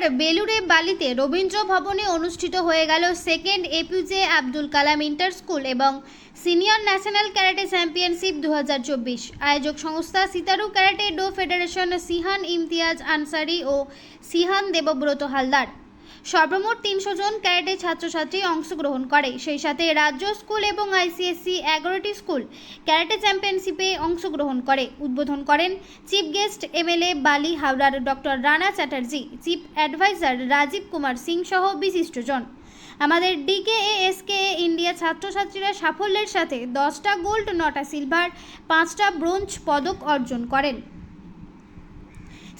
জেলার বেলুড়ে বালিতে রবীন্দ্র ভবনে অনুষ্ঠিত হয়ে গেল second APJ Abdul Kalam inter school এবং সিনিয়র ন্যাশনাল ক্যারাটে চ্যাম্পিয়নশিপ দু হাজার চব্বিশ। আয়োজক সংস্থা Shitoryu karate do federation shihan Imtiaz Ansari O shihan Debabrata Haldar. সর্বমোট তিনশো জন ক্যারাটে ছাত্রছাত্রী অংশগ্রহণ করে। সেই সাথে রাজ্য স্কুল এবং আইসিএসসি এগারোটি স্কুল ক্যারাটে চ্যাম্পিয়নশিপে অংশগ্রহণ করে। উদ্বোধন করেন চিফ গেস্ট এমএলএ বালি হাওড়ার doctor Rana Chatterjee, chief adviser Rajib Kumar Singh সহ বিশিষ্টজন। আমাদের ডিকেএ এসকে ইন্ডিয়া ছাত্রছাত্রীরা সাফল্যের সাথে দশটা গোল্ড, নটা সিলভার, পাঁচটা ব্রোঞ্জ পদক অর্জন করেন।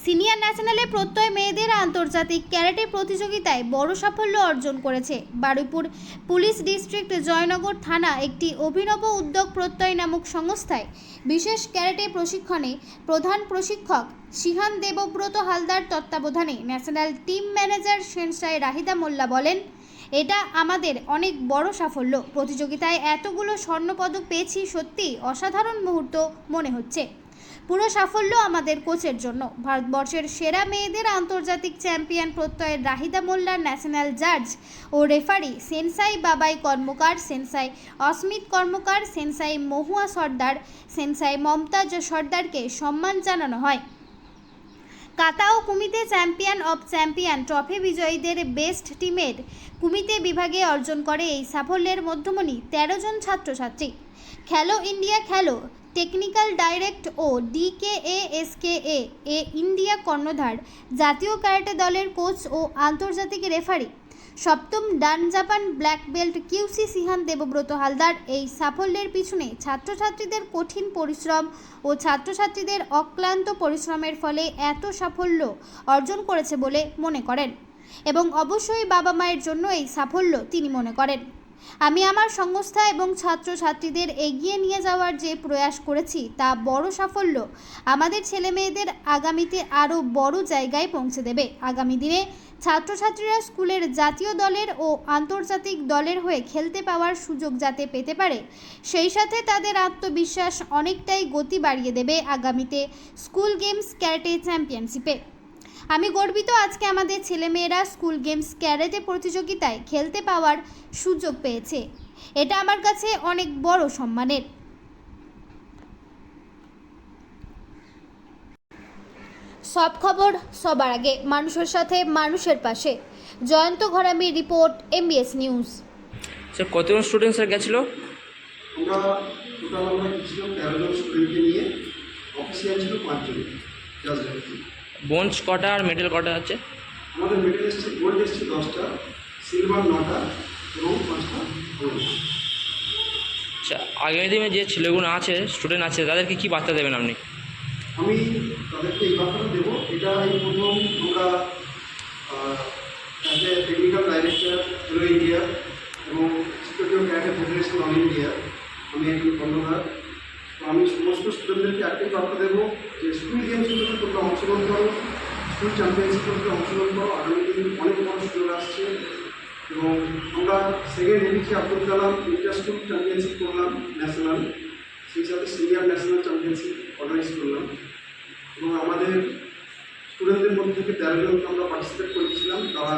সিনিয়র ন্যাশনালে প্রত্যয় মেয়েদের আন্তর্জাতিক ক্যারাটে প্রতিযোগিতায় বড় সাফল্য অর্জন করেছে। বারুইপুর পুলিশ ডিস্ট্রিক্ট জয়নগর থানা একটি অভিনব উদ্যোগ প্রত্যয় নামক সংস্থায় বিশেষ ক্যারাটে প্রশিক্ষণে প্রধান প্রশিক্ষক সিহান দেবব্রত হালদার তত্ত্বাবধানে national team manager sensei Rahida Molla বলেন, এটা আমাদের অনেক বড় সাফল্য। প্রতিযোগিতায় এতগুলো স্বর্ণপদক পেয়েছি সত্যি অসাধারণ মুহূর্ত মনে হচ্ছে। পুরো সাফল্য আমাদের কোচের জন্য। ভারতবর্ষের সেরা মেয়েদের আন্তর্জাতিক চ্যাম্পিয়ন প্রত্যয়ের রাহিদা মোল্লার ন্যাশনাল জাজ ও রেফারি সেনসাই বাবাই কর্মকার সেনসাই অস্মিত কর্মকার সেনসাই মহুয়া সর্দার সেনসাই মমতাজ সর্দারকে সম্মান জানানো হয়। Kata O kumite champion of champion trophy বিজয়ীদের বেস্ট টিমের কুমিতে বিভাগে অর্জন করে এই সাফল্যের মধ্যমণি তেরো জন ছাত্রছাত্রী। Khelo India Khelo technical direct ও ডিকেএএসকেএ এ ইন্ডিয়া কর্ণধার, জাতীয় ক্যারাটে দলের কোচ ও আন্তর্জাতিক রেফারি। সপ্তম ডান জাপান ব্ল্যাক বেল্ট কিউসি সিহান দেবব্রত হালদার এই সাফল্যের পিছনে ছাত্রছাত্রীদের কঠিন পরিশ্রম ও ছাত্রছাত্রীদের অক্লান্ত পরিশ্রমের ফলে এত সাফল্য অর্জন করেছে বলে মনে করেন। এবং অবশ্যই বাবা মায়ের জন্য এই সাফল্য তিনি মনে করেন। আমি আমার সংস্থা এবং ছাত্রছাত্রীদের এগিয়ে নিয়ে যাওয়ার যে প্রয়াস করেছি, তা বড় সাফল্য। আমাদের ছেলেমেয়েদের আগামীতে আরও বড় জায়গায় পৌঁছে দেবে। আগামী দিনে ছাত্রছাত্রীরা স্কুলের জাতীয় দলের ও আন্তর্জাতিক দলের হয়ে খেলতে পাওয়ার সুযোগ যাতে পেতে পারে, সেই সাথে তাদের আত্মবিশ্বাস অনেকটাই গতি বাড়িয়ে দেবে আগামীতে স্কুল গেমস ক্যারাটে চ্যাম্পিয়নশিপে। আমি গর্বিত আজকে আমাদের ছেলেমেয়েরা স্কুল গেমস ক্যারেটে প্রতিযোগিতায় খেলতে পাওয়ার সুযোগ পেয়েছে। এটা আমার কাছে অনেক বড় সম্মানের। সব খবর সবার আগে মানুষের সাথে মানুষের পাশে। Jayanta Gharami report MBS news sir কতজন স্টুডেন্ট স্যার গেছিল? আমরা টোটাল আমরা ছিল তেরো জন স্টুডেন্টকে নিয়ে। অফিসিয়াল ছিল পাঁচজন বঞ্চ কটা আর মেডেল কটা আছে? আমাদের মেডেল এসছে গোল্ড এসছে দশটা সিলভার নটা এবং পাঁচটা আচ্ছা আগামী দিনে যে ছেলেগুলো আছে স্টুডেন্ট আছে তাদেরকে কী বার্তা দেবেন আপনি? আমি তাদেরকে এই বার্তাটা দেবো। এটা এই প্রথম আমরা as a technical director hello India এবং ক্যারাটে ফেডারেশন অল ইন্ডিয়া আমি কর্ণধার স্টুডেন্টদেরকে একটাই বার্তা দেবো যে স্কুল গেমসগুলোতে তোমরা অংশগ্রহণ করো। স্কুল চ্যাম্পিয়নশিপগুলোতে অংশগ্রহণ করো। আগামী দিন অনেক বড় সুযোগ আসছে। এবং আমরা second ADC Abdul Kalam inter school championship করলাম ন্যাশনাল সেই সাথে সিনিয়র ন্যাশনাল চ্যাম্পিয়নশিপ অর্গানাইজ করলাম। এবং আমাদের স্টুডেন্টদের মধ্যে থেকে তেরো জন আমরা পার্টিসিপেট করেছিলাম। তারা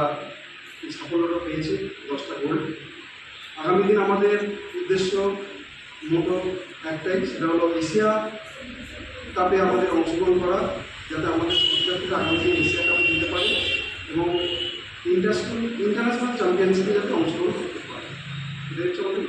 সাফল্যটা পেয়েছে, দশটা গোল্ড আগামী দিন আমাদের উদ্দেশ্য মোটর একটাই সেটা হলো এশিয়া কাপে আমাদের অংশগ্রহণ করা, যাতে আমাদের সংস্থাটিকে আগামী দিন এশিয়া কাপ দিতে পারে এবং ইন্টারন্যাশনাল ইন্টারন্যাশনাল চ্যাম্পিয়নশিপে যাতে অংশগ্রহণ করতে পারে। এটা হচ্ছে আমাদের